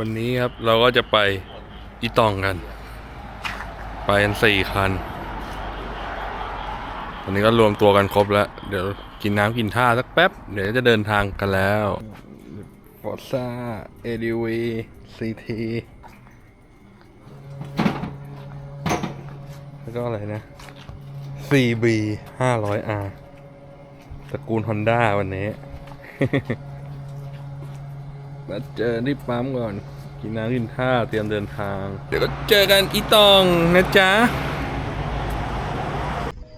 วันนี้ครับเราก็จะไปอีตองกัน ไปกันสี่คัน ตอนนี้ก็รวมตัวกันครบแล้ว เดี๋ยวกินน้ำกินท่าสักแป๊บ เดี๋ยวจะเดินทางกันแล้วฟอร์ซ่า ADV CT แล้วก็อะไรนะ CB 500R ตระกูล Honda วันนี้ มาเจอที่ปั๊มก่อน กินน้ำกินท่าเตรียมเดินทาง เดี๋ยวก็เจอกันอีตองนะจ๊ะ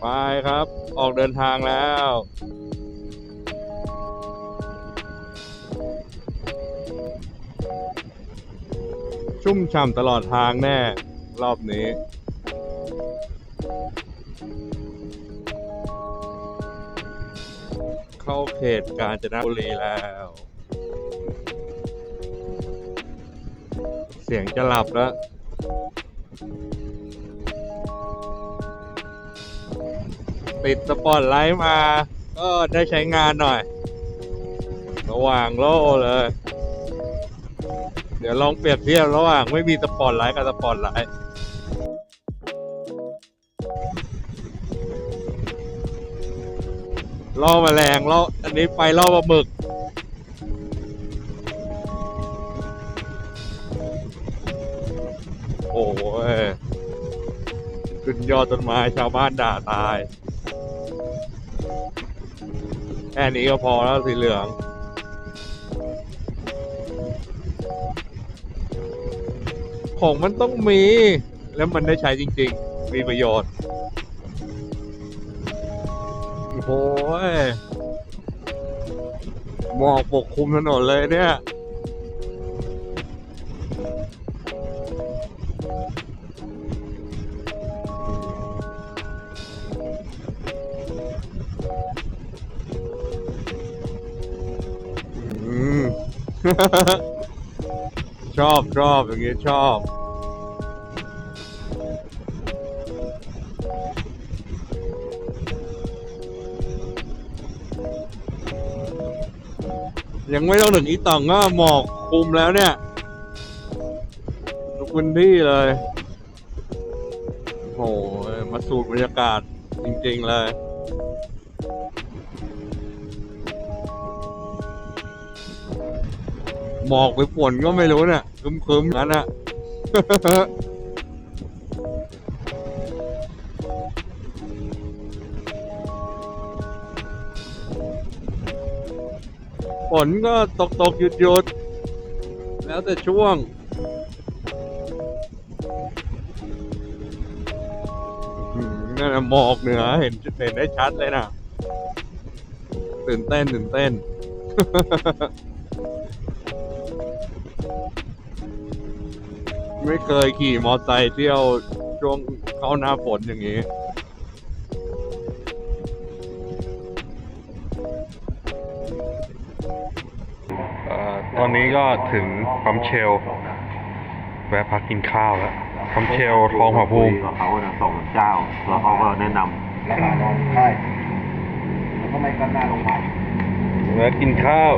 ไปครับ ออกเดินทางแล้วชุ่มฉ่ำตลอดทางแน่ รอบนี้ เข้าเขตกาญจนบุรีแล้ว สียงจะหลับแล้วปิดสปอตไลท์มา ก็ได้ใช้งานหน่อย ระหว่างโล่เลย เดี๋ยวลองเปรียบเทียบระหว่างไม่มีสปอตไลท์กับสปอตไลท์ล่อแมลงล่ออันนี้ไปล่อปลาหมึก โอ้ยขึ้นยอดต้นไม้ชาวบ้านด่าตาย แค่นี้ก็พอแล้วสีเหลือง ของมันต้องมี แล้วมันได้ใช้จริง ๆ มีประโยชน์ โอ้ยหมอกปกคลุมถนนเลยเนี่ย ชอบชอบอย่างงี้ชอบยังไม่ต้องถึงอีตองก็หมอกคลุมแล้วเนี่ยทุกพื้นที่เลยโอ้โหมาสูดบรรยากาศจริง ๆ เลย หมอกไปฝนก็ไม่รู้เนี่ยคึมๆงั้นอะฝนก็ตกตกหยุดหยุดแล้วแต่ช่วง นั่นหมอกเหนือเห็นเห็นได้ชัดเลยนะ ตื่นเต้น ตื่นเต้น ไม่เคยขี่มอไซค์เที่ยวช่วงเข้าหน้าฝนอย่างนี้ตอนนี้ก็ถึงปั๊มเชลแวะพักกินข้าวแล้วปั๊มเชลทองผาภูมิคุยกับเขานะสองเจ้า แล้วเขาก็แนะนแล้วก็นอนใช่แล้วก็ไม่ก็หน้าโรงพยาบาลแวะกินข้าว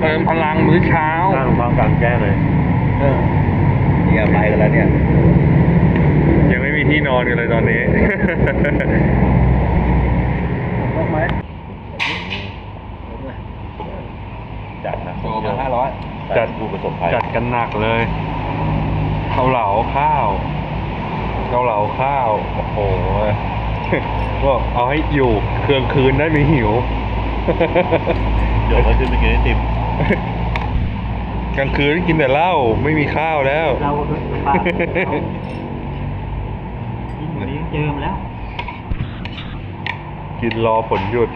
เติมพลังมื้อเช้าำหน้าโรงพยาบาลกลางแจ้งเลย เออ นี่ไปกันแล้วเนี่ย ยังไม่มีที่นอนกันเลยตอนนี้ต้องไหมจัดนะโชว์มาห้าร้อยจัดผู้ประสบภัยจัดกันหนักเลยเกาเหลาข้าวเกาเหลาข้าวโอ้โหก็เอาให้อยู่เครื่องคืนได้ไม่หิว เดี๋ยวก็ขึ้นไปกินไอติม กลางคืนกินแต่เหล้าไม่มีข้าวแล้วเราด้วยป้ากินหมูนี้เจอมาแล้ว กินรอฝนหยุด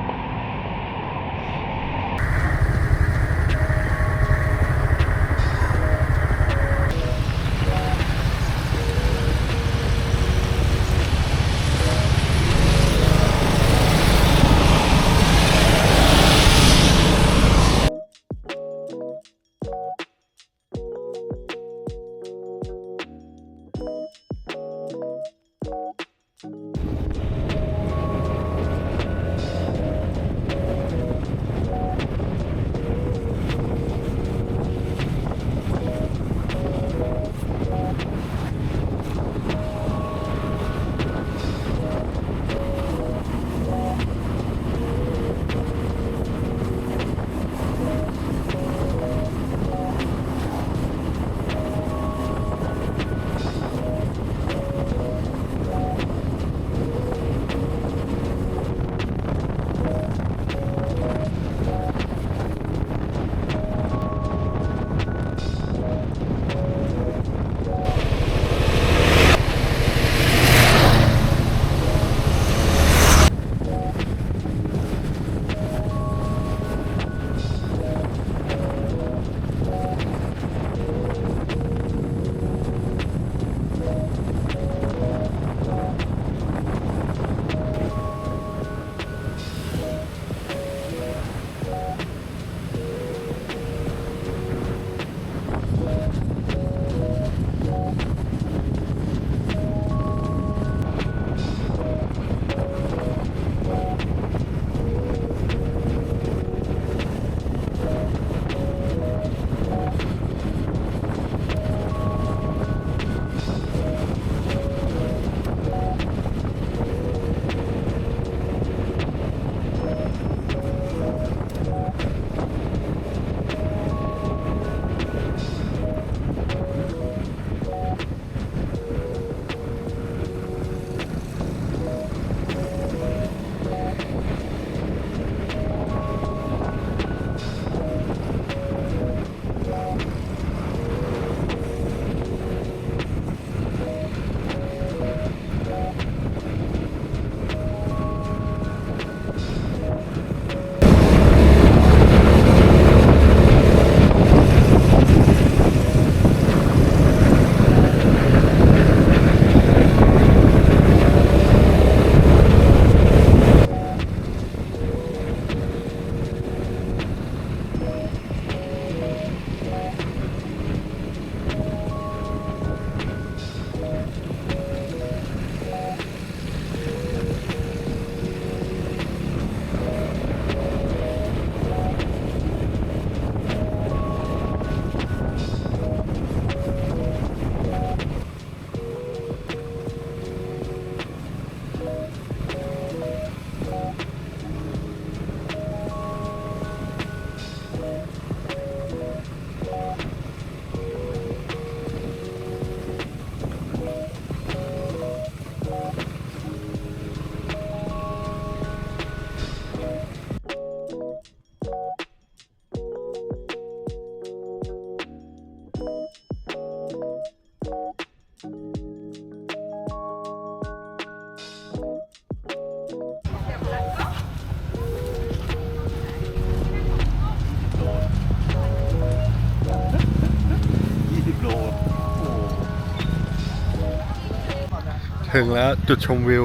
ถึงแล้วจุดชมวิว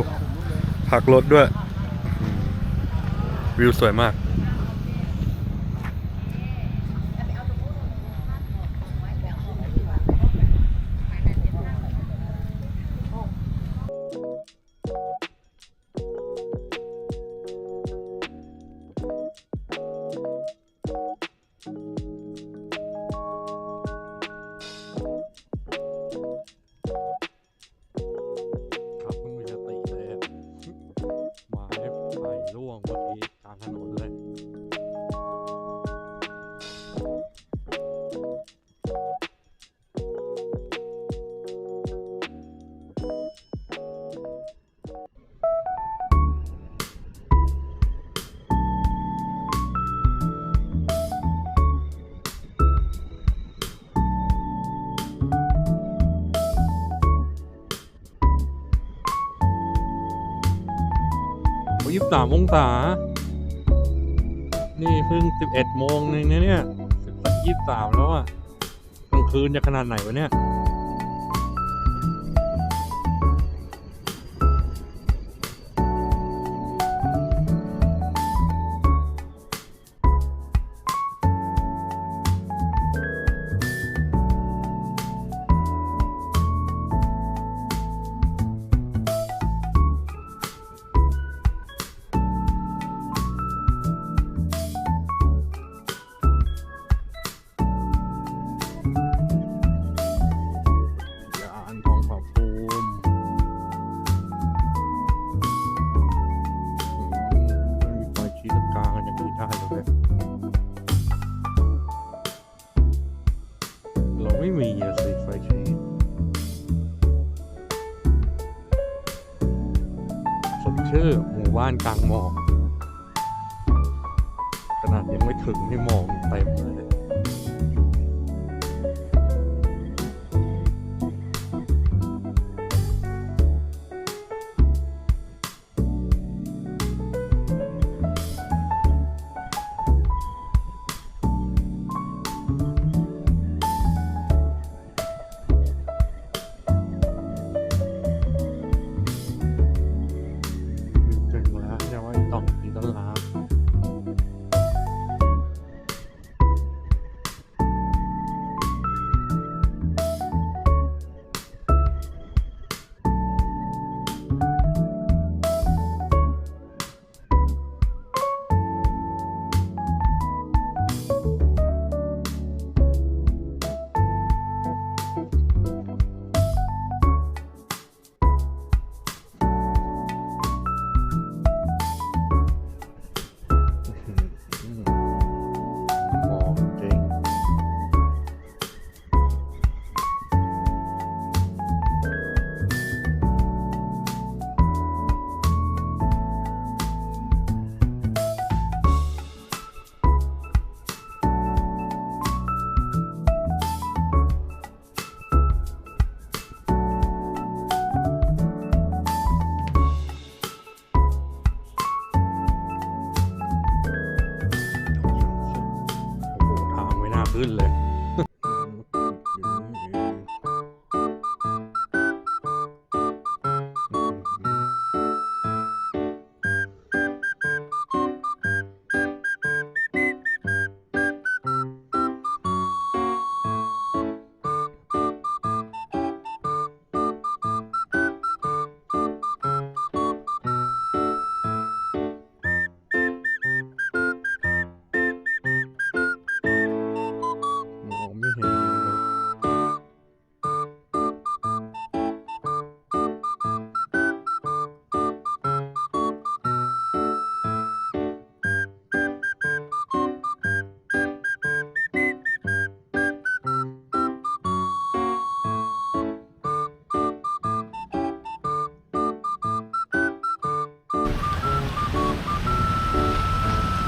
พักรถด้วย วิวสวยมาก 13 องศา นี่เพิ่ง 11 โมงนึงนะเนี่ยยี่สามแล้วอะกลางคืนจะขนาดไหนวะเนี่ย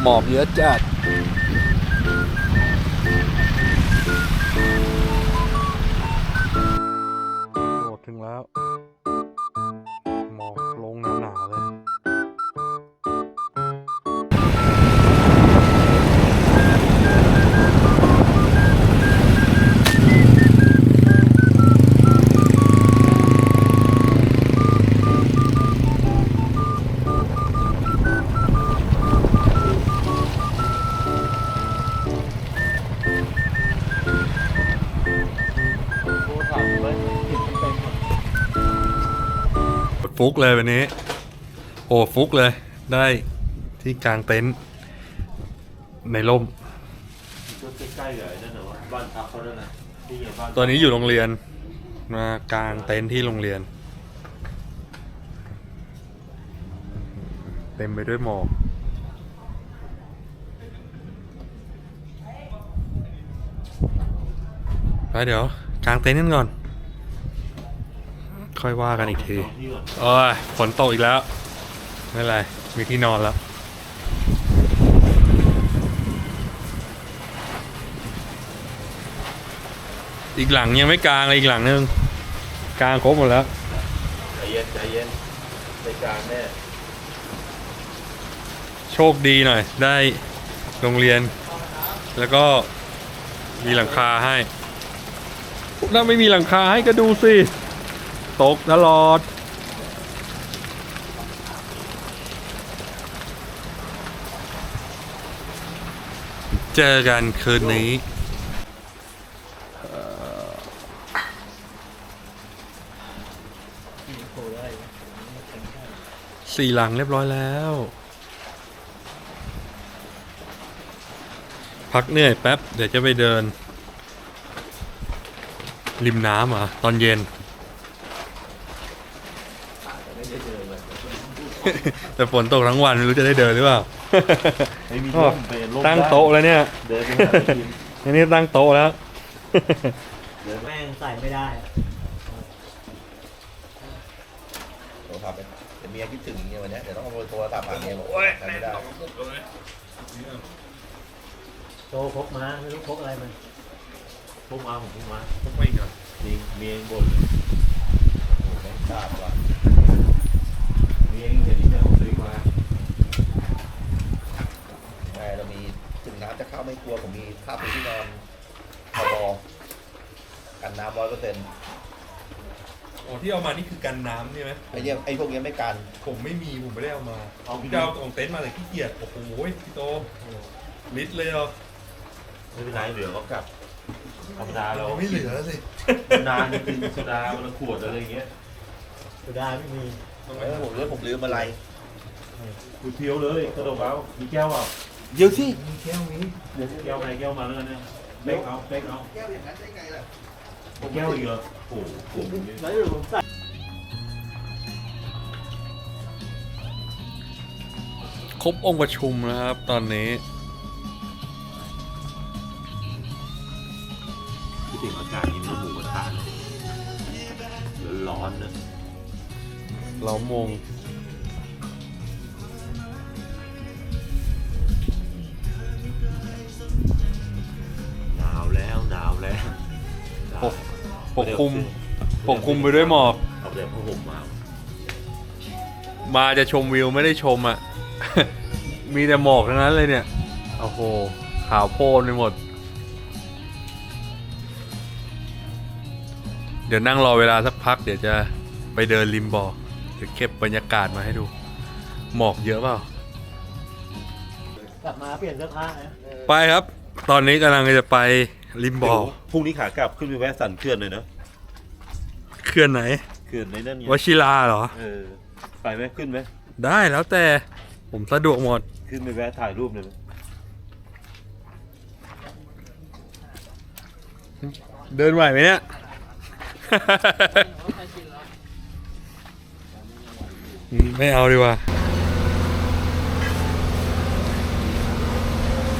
หมอกเยอะจัด ฟุกเลยวันนี้ โอ้ฟุกเลย ได้ที่กลางเต็นท์ในร่มก็ใกล้ๆกับไอ้นั่นนะวะบ้านพักเขาด้วยนะที่ไงบ้านตอนนี้อยู่โรงเรียนมากลางเต็นท์ที่โรงเรียน เต็มไปด้วยหมอกไปเดี๋ยวกลางเต็นท์กันก่อน ค่อยว่ากันอีกทีจองที่ก่อนโอ้ยฝนตกอีกแล้ว ไม่เป็นไร มีที่นอนแล้ว อีกหลังยังไม่กลางเลยอีกหลังนึง กลางครบหมดแล้ว ใจเย็นใจเย็นในกลางแน่โชคดีหน่อย ได้โรงเรียน แล้วก็มีหลังคาให้ถ้าไม่มีหลังคาให้ก็ดูสิ ตกตลอด เจอกันคืนนี้ สี่หลังเรียบร้อยแล้ว พักเหนื่อยแป๊บ เดี๋ยวจะไปเดิน ริมน้ำเหรอะ ตอนเย็น แต่ฝนตกทั้งวันไม่รู้จะได้เดินหรือเปล่า ไม่มีร่มไปร่มตั้งโต๊ะแล้วเนี่ย เดินไปหาอะไรกินอันนี้ตั้งโต๊ะแล้วแม่งใส่ไม่ได้ โทรศัพท์เดี๋ยวเมียคิดถึงเมียวันเนี้ยเดี๋ยวต้องเอาโทรศัพท์หาเมียบอกทำไม่ได้โตพกมาไม่รู้พกอะไรมันพวกมาผมพวกมาไม่ก่อนจริงเมียเองบ่นเลยโอ้โหไม่ทราบว่ะ เมียเองเห็นที่แม่ผมซื้อมาแม่เรามีถึงน้ำจะเข้าไม่กลัวผมมีผ้าปูที่นอนพบกันน้ำร้อยเปอร์เซ็นต์โอ้ที่เอามานี่คือกันน้ำใช่ไหมไอ้เนี้ยไอ้พวกเนี้ยไม่กันผมไม่มีผมไม่ได้เอามาเอาผมพี่จะเอาของเต็นท์มาแต่ขี้เกียจโอ้โหพี่โตลิตรเลยเหรอไม่เป็นไรเหลือก็กลับธรรมดาเราไม่เหลือสินานๆกินโซดาวันละขวดอะไรอย่างเงี้ย สุดาไม่มี เออผมรู้ผมลืมอะไรกูเที่ยวเลยกระโดดเอามีแก้วอะเดี๋ยวสิมีแก้วมีเดี๋ยวแก้วไหนแก้วมาแล้วกันเนี่ยเล็กเอาเล็กเอาแก้วอย่างนั้นได้ไงล่ะแก้วอีกเหรอโอ้โหผมเนี่ยแล้วอยู่ผมใส่ครบองค์ประชุมนะครับ ตอนนี้ เรามงหนาวแล้วหนาวแล้วปกปกคลุม ปกคลุมไปด้วยหมอก เอาแต่ผ้าห่มมา มาจะชมวิวไม่ได้ชมอะ มีแต่หมอกทั้งนั้นเลยเนี่ย โอ้โห ขาวโพลนไปหมด เดี๋ยวนั่งรอเวลาสักพัก เดี๋ยวจะไปเดินริมบ่อเดี๋ยวเก็บบรรยากาศมาให้ดู หมอกเยอะเปล่า กลับมาเปลี่ยนเสื้อผ้านะไปครับ ตอนนี้กำลังจะไปริมบ่อพรุ่งนี้ขากลับขึ้นไปแวะสันเขื่อนเลยนะเขื่อนไหนเขื่อนในนั่นไงวชิราเหรอ เออไปไหมขึ้นไหมได้แล้วแต่ผมสะดวกหมด ขึ้นไปแวะถ่ายรูปเลยไหมเดินไหวไหมเนี่ย ไม่เอาดีกว่า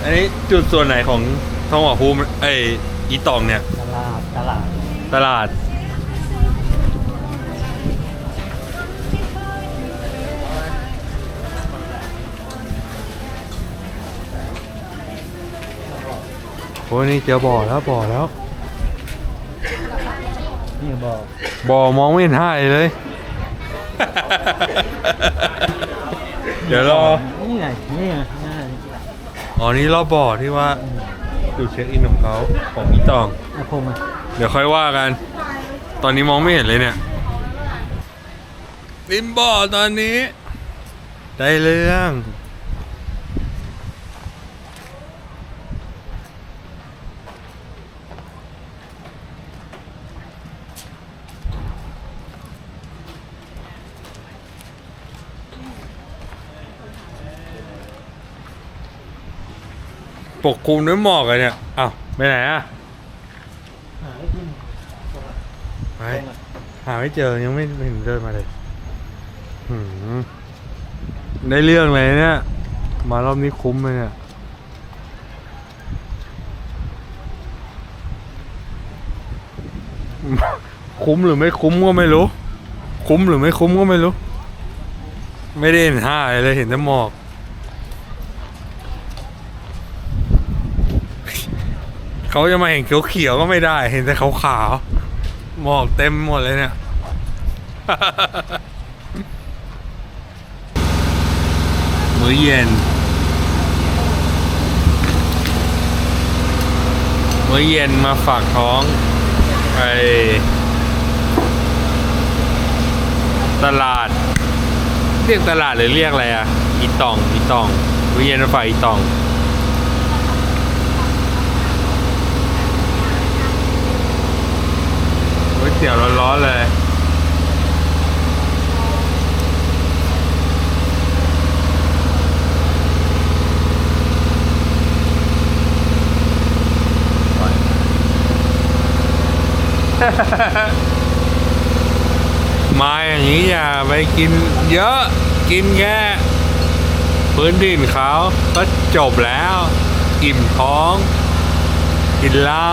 อันนี้จุดส่วนไหนของทองหล่อภูมิไอยอีตองเนี่ย ตลาด ตลาด ตลาด โอ้ยนี่เจอบ่อแล้วบ่อแล้ว นี่บอกบ่อมองไม่เห็นท่าเลย เดี๋ยวรอ นี่ไงนี่ไงนี่ไงอ๋อนี่รอบบ่อที่ว่าดูเช็คอินของเขาของอีตองอาคมอะเดี๋ยวค่อยว่ากัน ตอนนี้มองไม่เห็นเลยเนี่ย ริมบ่อตอนนี้ ได้เรื่อง ปกคลุมด้วยหมอกเลยเนี่ยอ้าวไปไหนอะหาได้กินไปหาไม่เจอยังไม่เห็นเดินมาเลยหืมได้เรื่องเลยเนี่ย มารอบนี้คุ้มเลยเนี่ยคุ้มหรือไม่คุ้มก็ไม่รู้ คุ้มหรือไม่คุ้มก็ไม่รู้ ไม่ได้เห็นห้าอะไรเลยเห็นแต่หมอก เขาจะมาเห็นเขียวๆก็ไม่ได้ เห็นแต่ขาวๆหมอกเต็มหมดเลยเนี่ยมื้อเย็น มื้อเย็นมาฝากท้องไปตลาด เรียกตลาดหรือเรียกอะไรอะ อีตอง อีตองมื้อเย็นมาฝากอีตอง ก๋วยเตี๋ยวร้ อนๆเลย มาอย่างนี้อย่าไปกินเยอะกินแค่พื้นดินเขาก็จบแล้ว อิ่มท้อง กินเหล้า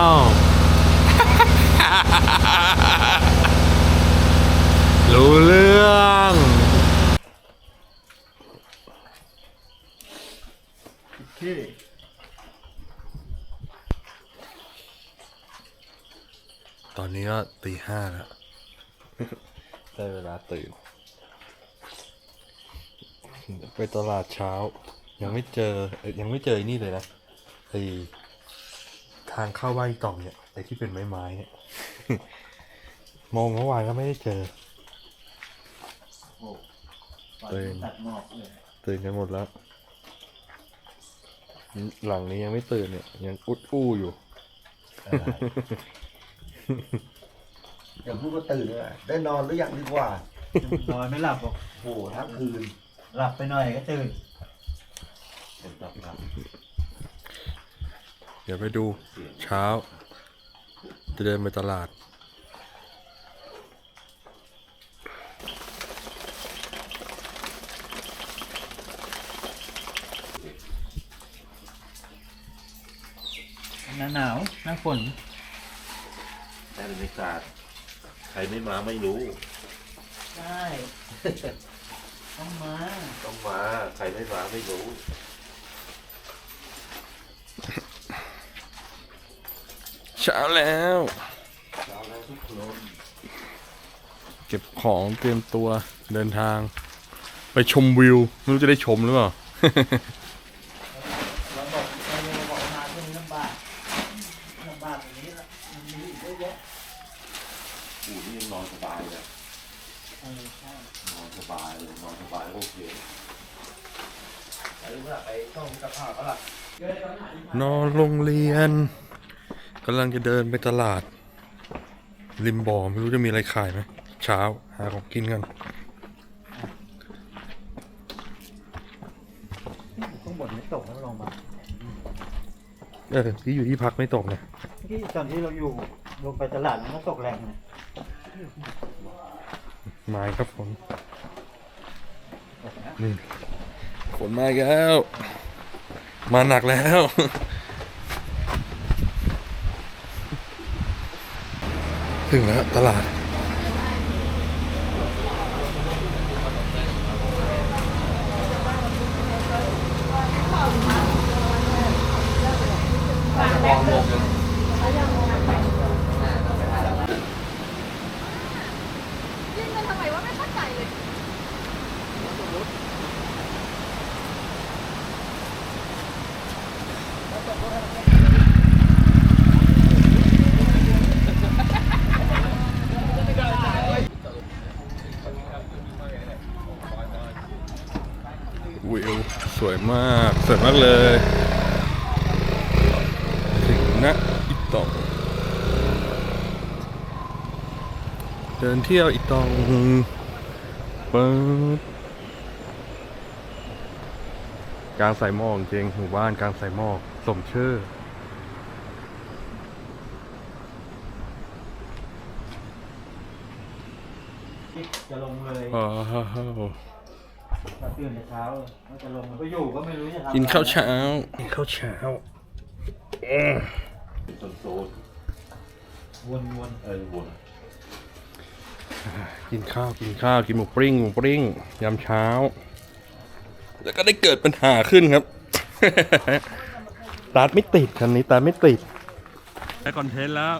รู้เรื่องตอนนี้ก็ตีห้าแล้วได้เวลาตื่น ไปตลาดเช้า ยังไม่เจอเอ้ยยังไม่เจอไอ้นี่เลยนะไอทางเข้าบ้านอีต่องเนี่ยไอที่เป็นไม้ๆเนี่ยมองเมื่อวานก็ไม่ได้เจอ ตื่นตัดหมอกเลยตื่นกันหมดแล้ว หลังนี้ยังไม่ตื่นเนี่ย ยังอุดอู้อยู่อย่าพูดว่าตื่นเลยอะได้นอนหรือยังดีกว่า นอนไม่หลับหรอกโอ้โหทั้งคืน หลับไปหน่อยก็ตื่นเห็นแบบนั้นเดี๋ยวไปดูเช้า จะเดินไปตลาด หน้าหนาวหน้าฝนแต่บรรยากาศใครไม่มาไม่รู้ ใช่ต้องมาต้องมา ใครไม่มาไม่รู้ เช้าแล้วเก็บของเตรียมตัวเดินทาง ไปชมวิว ไม่รู้จะได้ชมหรือเปล่าเราบอกเราบอกมาที่นี่ลำบากลำบากอย่างนี้ละมันมีอีกเยอะแยะ อู่นี่ยังนอน สบายเลยเออใช่นอนสบายเลยนอนสบายโอเคหรือว่าไปต้มกระเพราก็ล่ะนอนโรงเรียนกำลังจะเดินไปตลาด ริมบ่อไม่รู้จะมีอะไรขายไหมเช้าหาของกินกันข้างบนไม่ตกแล้วลงมาเออที่อยู่ที่พักไม่ตกนะที่ตอนที่เราอยู่ลงไปตลาดมันก็ตกแรงนะ มาครับฝนนี่ฝนมาแล้ว มาหนักแล้วถึงแล้วตลาด ส วยมาก สวยมากเลย ถึงนะอีตอง เดินเที่ยวอีตองเปิดกลางสายหมอกจริงหมู่บ้านกลางสายหมอกสมชื่อ จะลงเลยว้าวถ้า ตื่นแต่เช้าก็จะลงไปอยู่ก็ไม่รู้จะทำกินข้าวเช้ากินข้าวเช้าโซนโซนวนวนเออวนกินข้าวกินข้าวกินหมูปริ้งหมูปริ้งยามเช้า แล้วก็ได้เกิดปัญหาขึ้นครับ ตาร์ทไม่ติดคันนี้ตาร์ทไม่ติดได้คอนเทนต์แล้ว